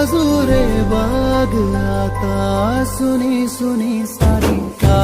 बाजूरे बाग आता सुनी सुनी सारी का